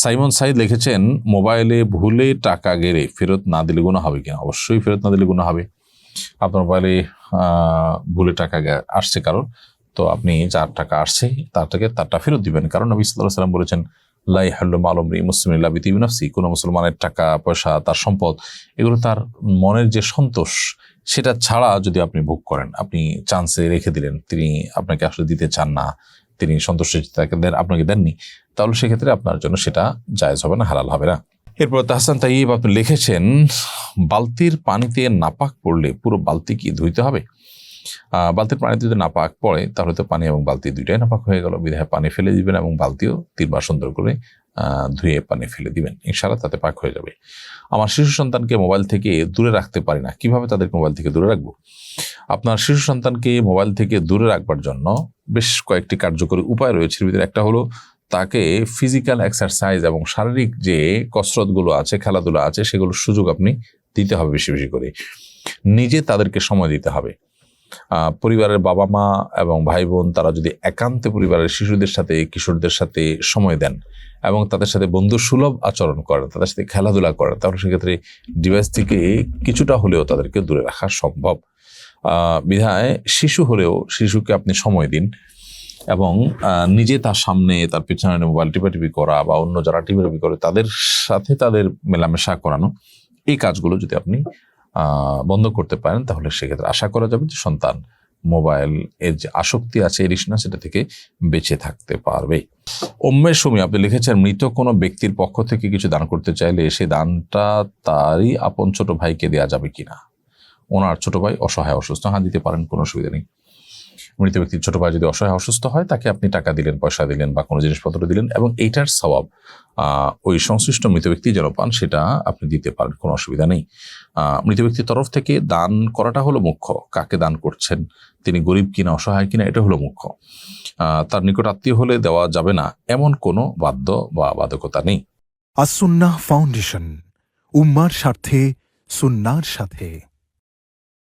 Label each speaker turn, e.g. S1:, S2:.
S1: Simon Saeed লিখেছেন, মোবাইলে ভুলে টাকা গেড়ে ফেরত না দিলে গুণা হবে কিনা? অবশ্যই ফেরত না দিলে গুণা হবে। আপনার মোবাইলে ভুলে টাকা আসছে কারণ, তো আপনি যার টাকা আসছে, তার থেকে তারটা ফেরত দিবেন। কারণ নবী সাল্লাহ সাল্লাম বলেছেন লাই হাল্লুম আলমরি মুসলিম বিতিবিনাফসি কোনো মুসলমানের টাকা, পয়সা, তার সম্পদ, এগুলো তার মনের যে সন্তোষ, সেটা ছাড়া যদি আপনি ভোগ করেন, আপনি চান্সে রেখে দিলেন, তিনি আপনাকে আসলে দিতে চান না। তিনি সন্তুষ্ট তাকে দেন, আপনাকে দেননি, তাহলে সেক্ষেত্রে আপনার জন্য সেটা জায়জ হবে না, হালাল হবে না। এরপর তাহসান তাইব আপনি লিখেছেন, বালতির পানিতে নাপাক পড়লে পুরো বালতি কি ধুইতে হবে? বালতির পানিতে যদি নাপাক পড়ে, তাহলে তো পানি এবং বালতি দুইটাই নাপাক হয়ে গেল। বিধায় পানি ফেলে দিবেন এবং বালতিও তিনবার সুন্দর করে ধুয়ে পানি ফেলে দিবেন। ইনশাআল্লাহ তাতে পাক হয়ে যাবে। আমার শিশু সন্তানকে মোবাইল থেকে দূরে রাখতে পারি না। কীভাবে তাদেরকে মোবাইল থেকে দূরে রাখব? আপনার শিশু সন্তানকে মোবাইল থেকে দূরে রাখবার জন্য বেশ কয়েকটি কার্যকরী উপায় রয়েছে। ভিতরে একটা হলো তাকে ফিজিক্যাল এক্সারসাইজ এবং শারীরিক যে কসরতগুলো আছে, খেলাধুলা আছে, সেগুলোর সুযোগ আপনি দিতে হবে বেশি বেশি করে। নিজে তাদেরকে সময় দিতে হবে। পরিবারের বাবা মা এবং ভাই বোন তারা যদি একান্তে পরিবারের শিশুদের সাথে, কিশোরদের সাথে সময় দেন এবং তাদের সাথে বন্ধু সুলভ আচরণ করেন, তাদের সাথে খেলাধুলা করেন, তাহলে সেক্ষেত্রে ডিভাইস থেকে কিছুটা হলেও তাদেরকে দূরে রাখা সম্ভব। বিধায় শিশু হলেও শিশুকে আপনি সময় দিন এবং নিজে তার সামনে, তার পিছনে মোবাইল টিপাটিপি করা বা অন্য যারা টিপাটিপি করে, তাদের সাথে তাদের মেলামেশা করানো, এই কাজগুলো যদি আপনি বন্ধ করতে পারেন, তাহলে সেক্ষেত্রে আশা করা যাবে যে সন্তান মোবাইল এর যে আসক্তি আছে এরিসনা সেটা থেকে বেঁচে থাকতে পারবে। অম্মের সময় আপনি লিখেছেন, মৃত কোনো ব্যক্তির পক্ষ থেকে কিছু দান করতে চাইলে সে দানটা তারই আপন ছোট ভাইকে দেওয়া যাবে কিনা? ওনার ছোট ভাই অসহায়, অসুস্থ হ্যাঁ দিতে পারেন, কোনো অসুবিধা নেই। মৃত ব্যক্তির ছোট ভাই যদি অসহায়, অসুস্থ হয়, তাকে আপনি টাকা দিলেন, পয়সা দিলেন বা কোনো জিনিসপত্র দিলেন এবং এইটার স্বভাব ওই সংশ্লিষ্ট মৃত ব্যক্তি যেন পান, সেটা আপনি দিতে পারেন কোনো অসুবিধা নেই। মৃত ব্যক্তির তরফ থেকে দান করাটা হলো মুখ্য, কাকে দান করছেন, তিনি গরিব কিনা, অসহায় কিনা, এটা হলো মুখ্য। তার নিকট আত্মীয় হলে দেওয়া যাবে না, এমন কোনো বাধ্য বা বাধকতা নেই।
S2: আসুন্নাহ ফাউন্ডেশন, উম্মার স্বার্থে, সুন্নার সাথে।